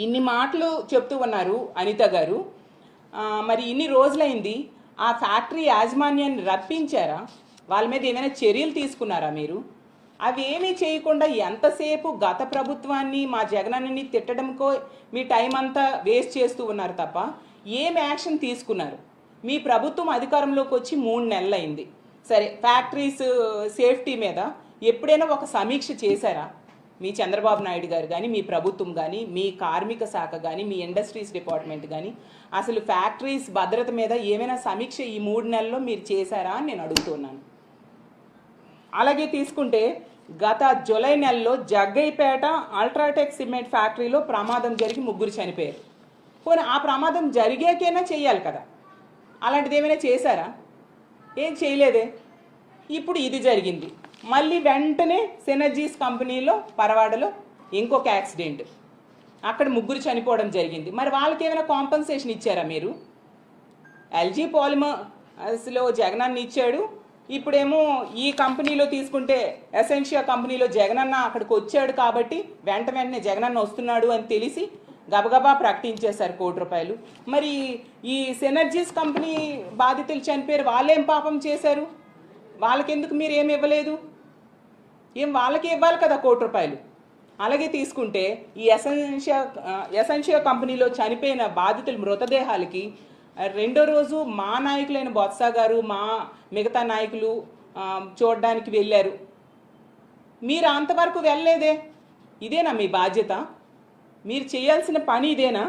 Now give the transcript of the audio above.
ఇన్ని మాటలు చెప్తూ ఉన్నారు అనిత గారు. మరి ఇన్ని రోజులైంది ఆ ఫ్యాక్టరీ యాజమాన్యాన్ని రప్పించారా? వాళ్ళ మీద ఏమైనా చర్యలు తీసుకున్నారా మీరు? అవి ఏమీ చేయకుండా ఎంతసేపు గత ప్రభుత్వాన్ని మా జగనన్నని తిట్టడంకో మీ టైం అంతా వేస్ట్ చేస్తూ ఉన్నారు తప్ప ఏం యాక్షన్ తీసుకున్నారు? మీ ప్రభుత్వం అధికారంలోకి వచ్చి మూడు నెలలైంది. సరే ఫ్యాక్టరీస్ సేఫ్టీ మీద ఎప్పుడైనా ఒక సమీక్ష చేశారా? మీ చంద్రబాబు నాయుడు గారు కానీ మీ ప్రభుత్వం కానీ మీ కార్మిక శాఖ కానీ మీ ఇండస్ట్రీస్ డిపార్ట్మెంట్ కానీ అసలు ఫ్యాక్టరీస్ భద్రత మీద ఏమైనా సమీక్ష ఈ మూడు నెలల్లో మీరు చేశారా అని నేను అడుగుతున్నాను. అలాగే తీసుకుంటే గత జూలై నెలలో జగ్గైపేట అల్ట్రాటెక్ సిమెంట్ ఫ్యాక్టరీలో ప్రమాదం జరిగి ముగ్గురు చనిపోయారు. పోనీ ఆ ప్రమాదం జరిగాకైనా చేయాలి కదా. అలాంటిది ఏమైనా చేశారా? ఏం చేయలేదే. ఇప్పుడు ఇది జరిగింది. మళ్ళీ వెంటనే సెనర్జీస్ కంపెనీలో పరవాడలో ఇంకొక యాక్సిడెంట్. అక్కడ ముగ్గురు చనిపోవడం జరిగింది. మరి వాళ్ళకి ఏమైనా కాంపన్సేషన్ ఇచ్చారా మీరు? ఎల్జీ పాలిమర్స్లో జగనన్న ఇచ్చాడు. ఇప్పుడేమో ఈ కంపెనీలో తీసుకుంటే ఎసెన్షియా కంపెనీలో జగనన్న అక్కడికి వచ్చాడు కాబట్టి వెంట వెంటనే జగనన్న వస్తున్నాడు అని తెలిసి గబగబా ప్రకటించేశారు కోటి రూపాయలు. మరి ఈ సెనర్జీస్ కంపెనీ బాధితులు చనిపోయారు. వాళ్ళేం పాపం చేశారు? వాళ్ళకెందుకు మీరు ఏమి ఇవ్వలేదు? ఏం వాళ్ళకి ఇవ్వాలి కదా కోటి రూపాయలు? అలాగే తీసుకుంటే ఈ ఎసెన్షియా ఎసెన్షియా కంపెనీలో చనిపోయిన బాధితుల మృతదేహాలకి రెండో రోజు మా నాయకులైన బొత్స గారు మా మిగతా నాయకులు చూడడానికి వెళ్ళారు. మీరు అంతవరకు వెళ్ళలేదే? ఇదేనా మీ బాధ్యత? మీరు చేయాల్సిన పని ఇదేనా?